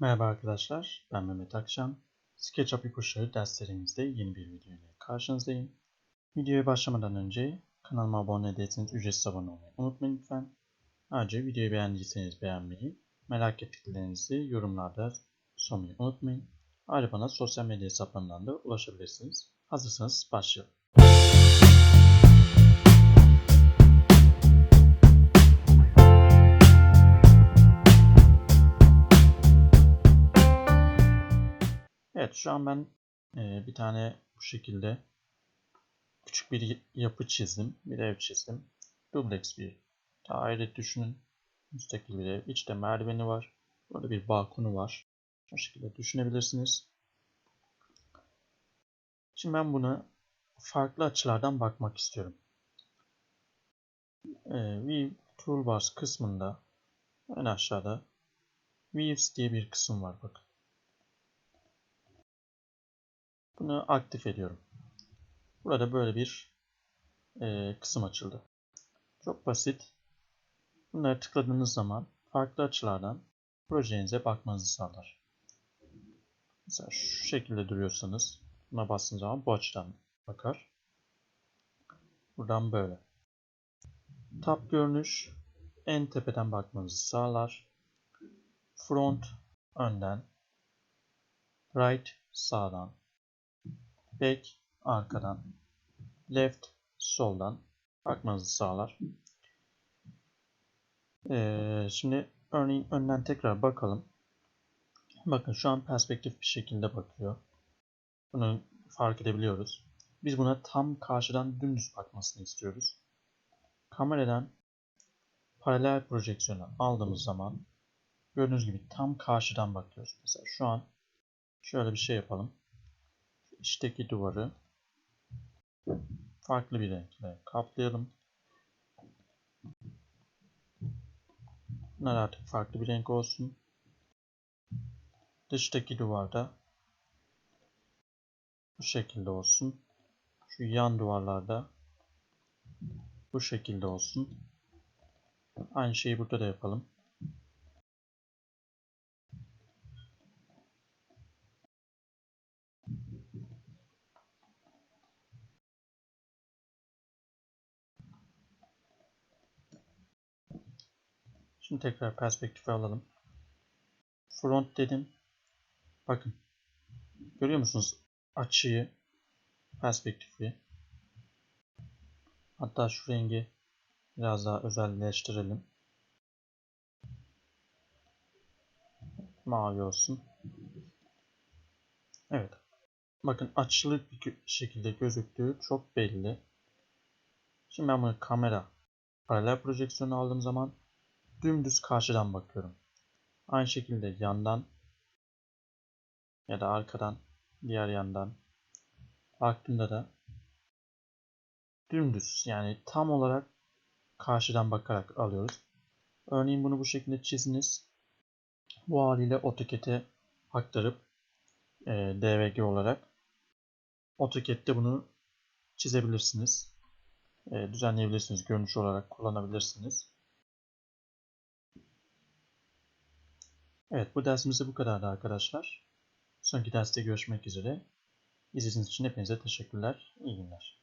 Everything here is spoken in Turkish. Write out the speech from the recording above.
Merhaba arkadaşlar, ben Mehmet Akşam. SketchUp ipuçları derslerimizde yeni bir video ile karşınızdayım. Videoya başlamadan önce kanalıma abone değilseniz ücretsiz abone olmayı unutmayın lütfen. Ayrıca videoyu beğendiyseniz beğenmeyi, merak ettiklerinizi yorumlarda sormayı unutmayın. Ayrıca bana sosyal medya hesaplarımdan da ulaşabilirsiniz. Hazırsanız başlayalım. Evet şu an ben e, bir tane bu şekilde küçük bir yapı çizdim. Bir ev çizdim. Dubleks bir daire düşünün. Müstakil bir ev. İçte merdiveni var. Burada bir balkonu var. Bu şekilde düşünebilirsiniz. Şimdi ben bunu farklı açılardan bakmak istiyorum. E, View Toolbars kısmında en aşağıda Views diye bir kısım var bakın. Bunu aktif ediyorum. Burada böyle bir e, kısım açıldı. Çok basit. Bunları tıkladığınız zaman farklı açılardan projenize bakmanızı sağlar. Mesela şu şekilde duruyorsanız buna bastığınız zaman bu açıdan bakar. Buradan böyle. Tab görünüş en tepeden bakmanızı sağlar. Front önden. Right sağdan back arkadan, left soldan bakmanızı sağlar. Ee, şimdi örneğin önden tekrar bakalım. Bakın şu an perspektif bir şekilde bakıyor. Bunu fark edebiliyoruz. Biz buna tam karşıdan dümdüz bakmasını istiyoruz. Kameradan paralel projeksiyonu aldığımız zaman gördüğünüz gibi tam karşıdan bakıyoruz. Mesela şu an şöyle bir şey yapalım içteki duvarı farklı bir renkle kaplayalım. Bunlar artık farklı bir renk olsun. Dıştaki duvarda bu şekilde olsun. Şu yan duvarlarda bu şekilde olsun. Aynı şeyi burada da yapalım. Şimdi tekrar perspektife alalım. Front dedim. Bakın. Görüyor musunuz? Açıyı, perspektifi. Hatta şu rengi biraz daha özelleştirelim. Mavi olsun. Evet. Bakın açılı bir şekilde gözüktüğü çok belli. Şimdi ben bunu kamera paralel projeksiyonu aldığım zaman dümdüz karşıdan bakıyorum. Aynı şekilde yandan ya da arkadan diğer yandan baktığımda da dümdüz yani tam olarak karşıdan bakarak alıyoruz. Örneğin bunu bu şekilde çiziniz. Bu haliyle AutoCAD'e aktarıp e, DVG olarak AutoCAD'de bunu çizebilirsiniz. E, düzenleyebilirsiniz. Görünüş olarak kullanabilirsiniz. Evet bu dersimizde bu kadardı arkadaşlar. Sonraki derste görüşmek üzere. İzlediğiniz için hepinize teşekkürler. İyi günler.